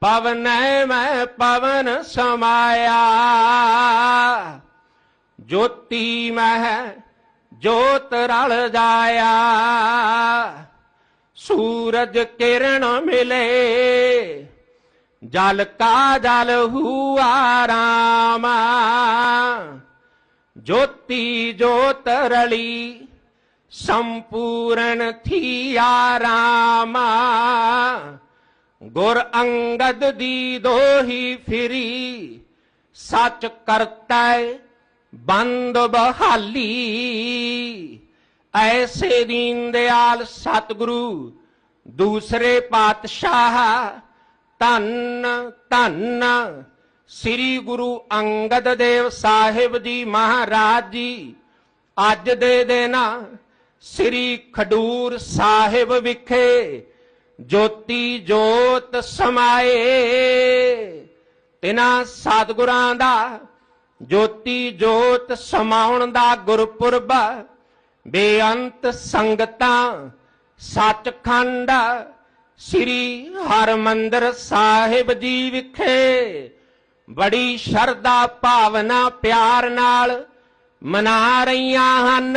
ਪਵਨੈ ਮੈਂ ਪਵਨ ਸਮਾਇਆ। ਜੋਤੀ ਮਹਿ ਜੋਤ ਰਲ ਜਾਇਆ। ਸੂਰਜ ਕਿਰਨ ਮਿਲੇ, ਜਲ ਕਾ ਜਲ ਹੁਆ ਰਾਮਾ। ਜੋਤੀ ਜੋਤ ਰਲੀ, ਸੰਪੂਰਨ ਥੀਆ ਰਾਮਾ। ਗੁਰ ਅੰਗਦ ਦੀ ਦੋਹੀ ਫਿਰੀ, ਸੱਚ ਕਰਤਾ ਬੰਦ ਬਹਾਲੀ। ਐਸੇ ਦੀਨ ਦਿਆਲ ਸਤਿਗੁਰੂ, ਦੂਸਰੇ ਪਾਤਸ਼ਾਹ, ਧੰਨ ਧੰਨ। ਸ੍ਰੀ ਗੁਰੂ ਅੰਗਦ ਦੇਵ ਸਾਹਿਬ ਜੀ ਮਹਾਰਾਜ ਜੀ, ਅੱਜ ਦੇ ਦਿਨ ਸ੍ਰੀ ਖਡੂਰ ਸਾਹਿਬ ਵਿਖੇ ਜੋਤੀ ਜੋਤ ਸਮਾਏ, ਤਿਨਾ ਸਤਿਗੁਰਾਂ ਦਾ ਜੋਤੀ ਜੋਤ ਸਮਾਉਣ ਦਾ ਗੁਰਪੁਰਬ, ਬੇਅੰਤ ਸੰਗਤਾਂ, ਸੱਚਖੰਡ, ਸ੍ਰੀ ਹਰਮੰਦਰ ਸਾਹਿਬ ਜੀ ਵਿਖੇ ਬੜੀ ਸ਼ਰਧਾ ਭਾਵਨਾ ਪਿਆਰ ਨਾਲ ਮਨਾ ਰਹੀਆਂ ਹਨ।